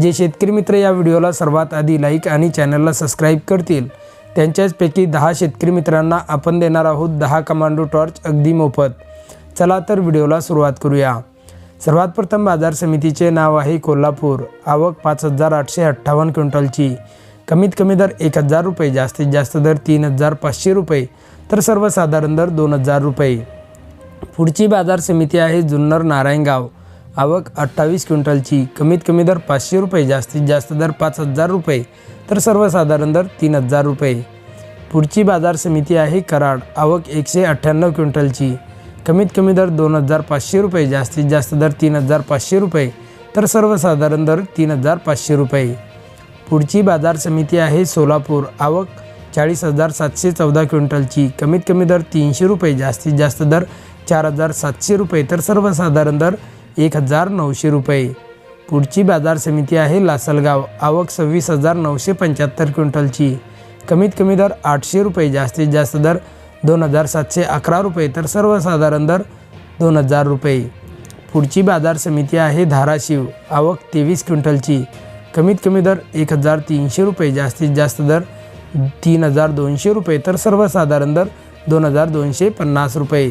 जे शेतकरी मित्र या व्हिडिओला सर्वात आधी लाईक आणि चॅनलला सबस्क्राईब करतील त्यांच्याचपैकी दहा शेतकरी मित्रांना आपण देणार आहोत दहा कमांडो टॉर्च अगदी मोफत. चला तर व्हिडिओला सुरुवात करूया. सर्वात प्रथम बाजार समितीचे नाव आहे कोल्हापूर. आवक पाच हजार आठशे अठ्ठावन्न क्विंटलची. कमीत कमी दर एक हजार रुपये जास्तीत जास्त दर तीन हजार पाचशे रुपये तर सर्वसाधारण दर दोन हजार रुपये. पुढची बाजार समिती आहे जुन्नर नारायणगाव. आवक अठ्ठावीस क्विंटलची. कमीत कमी दर पाचशे रुपये जास्तीत जास्त दर पाच हजार रुपये तर सर्वसाधारण दर तीन हजार रुपये. पुढची बाजार समिती आहे कराड आवक एकशे अठ्ठ्याण्णव क्विंटलची. कमीत कमी दर दोन हजार पाचशे रुपये जास्तीत जास्त दर तीन हजार पाचशे रुपये तर सर्वसाधारण दर तीन हजार पाचशे रुपये. पुढची बाजार समिती आहे सोलापूर आवक चाळीस हजार सातशे चौदा क्विंटलची. कमीत कमी दर तीनशे रुपये जास्तीत जास्त दर चार हजार सातशे रुपये तर सर्वसाधारण दर एक हजार नऊशे रुपये. पुढची बाजार समिती आहे लासलगाव. आवक सव्वीस हजार नऊशे पंच्याहत्तर क्विंटलची. कमीत कमी दर आठशे रुपये जास्तीत जास्त दर दोन हजार सातशे अकरा रुपये तर सर्वसाधारण दर दोन हजार रुपये. पुढची बाजार समिती आहे धाराशिव. आवक तेवीस क्विंटलची. कमीत कमी दर एक हजार तीनशे रुपये जास्तीत जास्त दर तीन हजार दोनशे रुपये तर सर्वसाधारण दर दोन हजार दोनशे पन्नास रुपये.